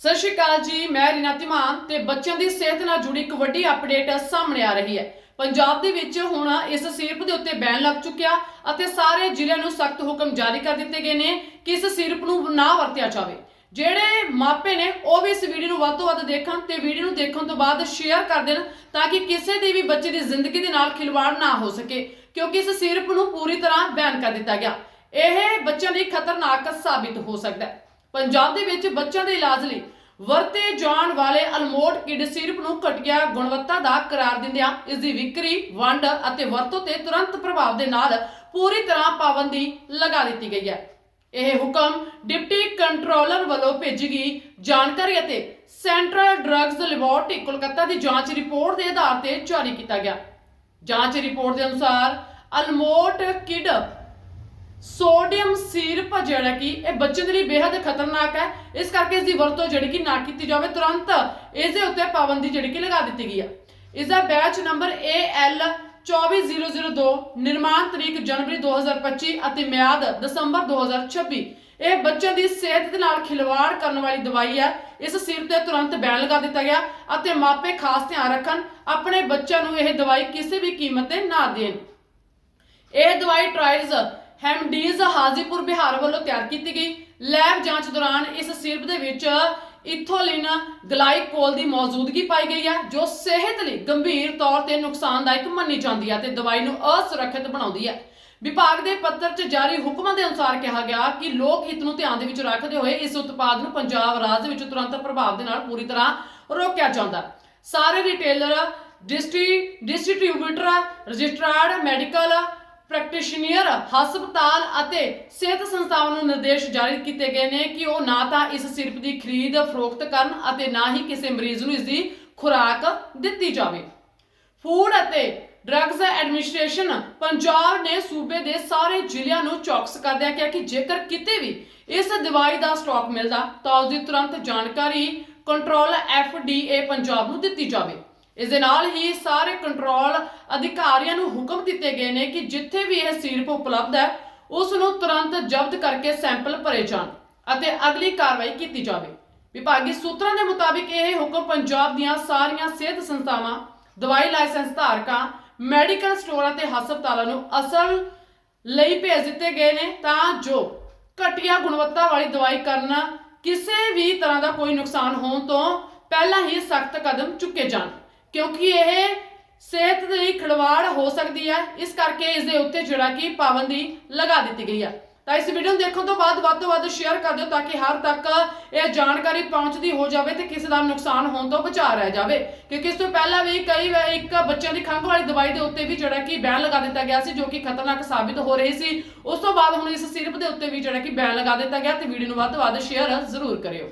ਸਤਿ ਸ਼੍ਰੀ ਅਕਾਲ ਜੀ, ਮੈਂ ਰੀਨਾ ਤਿਮਾਨ ਤੇ ਬੱਚਿਆਂ ਦੀ ਸਿਹਤ ਨਾਲ ਜੁੜੀ ਇੱਕ ਵੱਡੀ ਅਪਡੇਟ ਸਾਹਮਣੇ ਆ ਰਹੀ ਹੈ। ਪੰਜਾਬ ਦੇ ਵਿੱਚ ਹੁਣ ਇਸ ਸਿਰਪ ਦੇ ਉੱਤੇ ਬੈਨ ਲੱਗ ਚੁੱਕਿਆ ਅਤੇ ਸਾਰੇ ਜ਼ਿਲ੍ਹਿਆਂ ਨੂੰ ਸਖਤ ਹੁਕਮ ਜਾਰੀ ਕਰ ਦਿੱਤੇ ਗਏ ਨੇ ਕਿ ਇਸ ਸਿਰਪ ਨੂੰ ਨਾ ਵਰਤਿਆ ਜਾਵੇ। ਜਿਹੜੇ ਮਾਪੇ ਨੇ, ਉਹ ਵੀ ਇਸ ਵੀਡੀਓ ਨੂੰ ਵੱਧ ਤੋਂ ਵੱਧ ਦੇਖਣ ਤੇ ਵੀਡੀਓ ਨੂੰ ਦੇਖਣ ਤੋਂ ਬਾਅਦ ਸ਼ੇਅਰ ਕਰ ਦੇਣ ਤਾਂ ਕਿ ਕਿਸੇ ਦੇ ਵੀ ਬੱਚੇ ਦੀ ਜ਼ਿੰਦਗੀ ਦੇ ਨਾਲ ਖਿਲਵਾੜ ਨਾ ਹੋ ਸਕੇ, ਕਿਉਂਕਿ ਇਸ ਸਿਰਪ ਨੂੰ ਪੂਰੀ ਤਰ੍ਹਾਂ ਬੈਨ ਕਰ ਦਿੱਤਾ ਗਿਆ। ਇਹ ਬੱਚਿਆਂ ਲਈ ਖਤਰਨਾਕ ਸਾਬਿਤ ਹੋ ਸਕਦਾ ਹੈ। ਪੰਜਾਬ ਦੇ ਵਿੱਚ ਬੱਚਿਆਂ ਦੇ ਇਲਾਜ ਲਈ ਵਰਤੇ ਜਾਣ ਵਾਲੇ ਅਲਮੋਟ ਕਿਡ ਸਿਰਪ ਨੂੰ ਘਟੀਆ ਗੁਣਵੱਤਾ ਦਾ ਕਰਾਰ ਦਿੰਦਿਆਂ ਇਸ ਦੀ ਵਿਕਰੀ, ਵੰਡ ਅਤੇ ਵਰਤੋਂ ਤੇ ਤੁਰੰਤ ਪ੍ਰਭਾਵ ਦੇ ਨਾਲ ਪੂਰੀ ਤਰ੍ਹਾਂ ਪਾਬੰਦੀ ਲਗਾ ਦਿੱਤੀ ਗਈ ਹੈ। ਇਹ ਹੁਕਮ ਡਿਪਟੀ ਕੰਟਰੋਲਰ ਵੱਲੋਂ ਭੇਜੀ ਗਈ ਜਾਣਕਾਰੀ ਅਤੇ ਸੈਂਟਰਲ ਡਰੱਗਸ ਲੈਬੋਰਟਰੀ ਕੋਲਕਾਤਾ ਦੀ ਜਾਂਚ ਰਿਪੋਰਟ ਦੇ ਆਧਾਰ ਤੇ ਜਾਰੀ ਕੀਤਾ ਗਿਆ। ਜਾਂਚ ਰਿਪੋਰਟ ਦੇ ਅਨੁਸਾਰ ਅਲਮੋਟ ਕਿਡ ਸੋਡੀਅਮ ਸੀਰਪ ਜਿਹੜਾ ਕਿ ਇਹ ਬੱਚੇ ਦੇ ਲਈ ਬੇहद ਖਤਰਨਾਕ ਹੈ। ਇਸ ਕਰਕੇ ਇਸ ਦੀ ਵਰਤੋਂ ਜਿਹੜੀ ਕਿ ਨਾ ਕੀਤੀ ਜਾਵੇ, ਤੁਰੰਤ ਇਸ ਦੇ ਉੱਤੇ ਪਾਬੰਦੀ ਜਿਹੜੀ ਕਿ ਲਗਾ ਦਿੱਤੀ ਗਈ ਹੈ ਇਸ ਦਾ ਬੈਚ ਨੰਬਰ AL 24002 ਨਿਰਮਾਣ ਤਰੀਕ ਜਨਵਰੀ 2025 ਅਤੇ ਮਿਆਦ ਦਸੰਬਰ 2026 ਇਹ ਬੱਚਿਆਂ ਦੀ ਸਿਹਤ ਦੇ ਨਾਲ ਖਿਲਵਾੜ ਕਰਨ ਵਾਲੀ ਦਵਾਈ ਹੈ। ਇਸ ਸਿਰਪ ਤੇ ਤੁਰੰਤ ਬੈਨ ਲਗਾ ਦਿੱਤਾ ਗਿਆ ਅਤੇ ਮਾਪੇ ਖਾਸ ਧਿਆਨ ਰੱਖਣ, ਆਪਣੇ ਬੱਚਿਆਂ ਨੂੰ ਇਹ ਦਵਾਈ ਕਿਸੇ ਵੀ ਕੀਮਤ ਤੇ ਨਾ ਦੇਣ। ਇਹ ਦਵਾਈ ਟ੍ਰਾਇਲਸ ਹੈਮਡੀਜ਼ ਹਾਜ਼ੀਪੁਰ ਬਿਹਾਰ ਵੱਲੋਂ ਤਿਆਰ ਕੀਤੀ ਗਈ ਲੈਬ ਜਾਂਚ ਦੌਰਾਨ ਇਸ ਸਿਰਪ ਦੇ ਵਿੱਚ ਇਥੋਲਿਨ ਗਲਾਈਕੋਲ ਦੀ ਮੌਜੂਦਗੀ ਪਾਈ ਗਈ ਹੈ, ਜੋ ਸਿਹਤ ਲਈ ਗੰਭੀਰ ਤੌਰ ਤੇ ਨੁਕਸਾਨਦਾਇਕ ਮੰਨੀ ਜਾਂਦੀ ਹੈ ਤੇ ਦਵਾਈ ਨੂੰ ਅਸੁਰੱਖਿਅਤ ਬਣਾਉਂਦੀ ਹੈ। ਵਿਭਾਗ ਦੇ ਪੱਤਰ 'ਚ ਜਾਰੀ ਹੁਕਮਾਂ ਦੇ ਅਨੁਸਾਰ ਕਿਹਾ ਗਿਆ ਕਿ ਲੋਕ ਹਿੱਤ ਨੂੰ ਧਿਆਨ ਦੇ ਵਿੱਚ ਰੱਖਦੇ ਹੋਏ ਇਸ ਉਤਪਾਦ ਨੂੰ ਪੰਜਾਬ ਰਾਜ ਵਿੱਚ ਤੁਰੰਤ ਪ੍ਰਭਾਵ ਦੇ ਨਾਲ ਪੂਰੀ ਤਰ੍ਹਾਂ ਰੋਕਿਆ ਜਾਂਦਾ ਸਾਰੇ ਰਿਟੇਲਰ ਡਿਸਟਰੀ ਡਿਸਟ੍ਰੀਬਿਊਟਰ ਰਜਿਸਟਰਾਰਡ ਮੈਡੀਕਲ ਪ੍ਰੈਕਟੀਸ਼ਨਰ ਹਸਪਤਾਲ ਅਤੇ ਸਿਹਤ ਸੰਸਥਾਵਾਂ ਨੂੰ ਨਿਰਦੇਸ਼ ਜਾਰੀ ਕੀਤੇ ਗਏ ਨੇ ਕਿ ਉਹ ਨਾ ਤਾਂ ਇਸ ਸਿਰਪ ਦੀ ਖਰੀਦ ਫਰੋਖਤ ਕਰਨ ਅਤੇ ਨਾ ਹੀ ਕਿਸੇ ਮਰੀਜ਼ ਨੂੰ ਇਸ ਦੀ ਖੁਰਾਕ ਦਿੱਤੀ ਜਾਵੇ। ਫੂਡ ਅਤੇ ਡਰੱਗਸ ਐਡਮਿਨਿਸਟ੍ਰੇਸ਼ਨ ਪੰਜਾਬ ਨੇ ਸੂਬੇ ਦੇ ਸਾਰੇ ਜ਼ਿਲ੍ਹਿਆਂ ਨੂੰ ਚੌਕਸ ਕਰਦਿਆਂ ਕਿਹਾ ਕਿ ਜੇਕਰ ਕਿਤੇ ਵੀ ਇਸ ਦਵਾਈ ਦਾ ਸਟਾਕ ਮਿਲਦਾ ਤਾਂ ਉਸ ਦੀ ਤੁਰੰਤ ਜਾਣਕਾਰੀ ਕੰਟਰੋਲ ਐਫਡੀਏ ਪੰਜਾਬ ਨੂੰ ਦਿੱਤੀ ਜਾਵੇ। ਇਸ ਦੇ ਨਾਲ ਹੀ ਸਾਰੇ ਕੰਟਰੋਲ ਅਧਿਕਾਰੀਆਂ ਨੂੰ ਹੁਕਮ ਦਿੱਤੇ ਗਏ ਨੇ ਕਿ ਜਿੱਥੇ ਵੀ ਇਹ ਸਿਰਪ ਉਪਲਬਧ ਹੈ, ਉਸ ਨੂੰ ਤੁਰੰਤ ਜ਼ਬਤ ਕਰਕੇ ਸੈਂਪਲ ਭਰੇ ਜਾਣ ਅਤੇ ਅਗਲੀ ਕਾਰਵਾਈ ਕੀਤੀ ਜਾਵੇ। ਵਿਭਾਗੀ ਸੂਤਰਾਂ ਦੇ ਮੁਤਾਬਿਕ ਇਹ ਹੁਕਮ ਪੰਜਾਬ ਦੀਆਂ ਸਾਰੀਆਂ ਸਿਹਤ ਸੰਸਥਾਵਾਂ, ਦਵਾਈ ਲਾਇਸੈਂਸ ਧਾਰਕਾਂ, ਮੈਡੀਕਲ ਸਟੋਰਾਂ ਤੇ ਹਸਪਤਾਲਾਂ ਨੂੰ ਅਸਲ ਲਈ ਭੇਜ ਦਿੱਤੇ ਗਏ ਨੇ ਤਾਂ ਜੋ ਘਟੀਆ ਗੁਣਵੱਤਾ ਵਾਲੀ ਦਵਾਈ ਕਰਨਾ ਕਿਸੇ ਵੀ ਤਰ੍ਹਾਂ ਦਾ ਕੋਈ ਨੁਕਸਾਨ ਹੋਣ ਤੋਂ ਪਹਿਲਾਂ ਹੀ ਸਖਤ ਕਦਮ ਚੁੱਕੇ ਜਾਣ। ਕਿਉਂਕਿ ਇਹ ਸਿਹਤ ਦੇ ਲਈ ਖਿਲਵਾੜ ਹੋ ਸਕਦੀ ਹੈ ਇਸ ਕਰਕੇ ਇਸ ਦੇ ਉੱਤੇ ਜਿਹੜਾ ਕਿ ਪਾਬੰਦੀ ਲਗਾ ਦਿੱਤੀ ਗਈ ਹੈ ਤਾਂ ਇਸ ਵੀਡੀਓ ਨੂੰ ਦੇਖਣ ਤੋਂ ਬਾਅਦ ਵੱਧ ਤੋਂ ਵੱਧ ਸ਼ੇਅਰ ਕਰ ਦਿਓ ਤਾਂ ਕਿ ਹਰ ਤੱਕ ਇਹ ਜਾਣਕਾਰੀ ਪਹੁੰਚਦੀ ਹੋ ਜਾਵੇ ਤੇ ਕਿਸੇ ਦਾ ਨੁਕਸਾਨ ਹੋਣ ਤੋਂ ਬਚਾ ਰਹਿ ਜਾਵੇ। ਕਿਉਂਕਿ ਇਸ ਤੋਂ ਪਹਿਲਾਂ ਵੀ ਕਈ ਇੱਕ ਬੱਚਿਆਂ ਦੀ ਖੰਘ ਵਾਲੀ ਦਵਾਈ ਦੇ ਉੱਤੇ ਵੀ ਜਿਹੜਾ ਕਿ ਬੈਨ ਲਗਾ ਦਿੱਤਾ ਗਿਆ ਸੀ, ਜੋ ਕਿ ਖਤਰਨਾਕ ਸਾਬਿਤ ਹੋ ਰਹੀ ਸੀ। ਉਸ ਤੋਂ ਬਾਅਦ ਹੁਣ ਇਸ ਸਿਰਪ ਦੇ ਉੱਤੇ ਵੀ ਜਿਹੜਾ ਕਿ ਬੈਨ ਲਗਾ ਦਿੱਤਾ ਗਿਆ ਤੇ ਵੀਡੀਓ ਨੂੰ ਵੱਧ ਤੋਂ ਵੱਧ ਸ਼ੇਅਰ ਜ਼ਰੂਰ ਕਰਿਓ।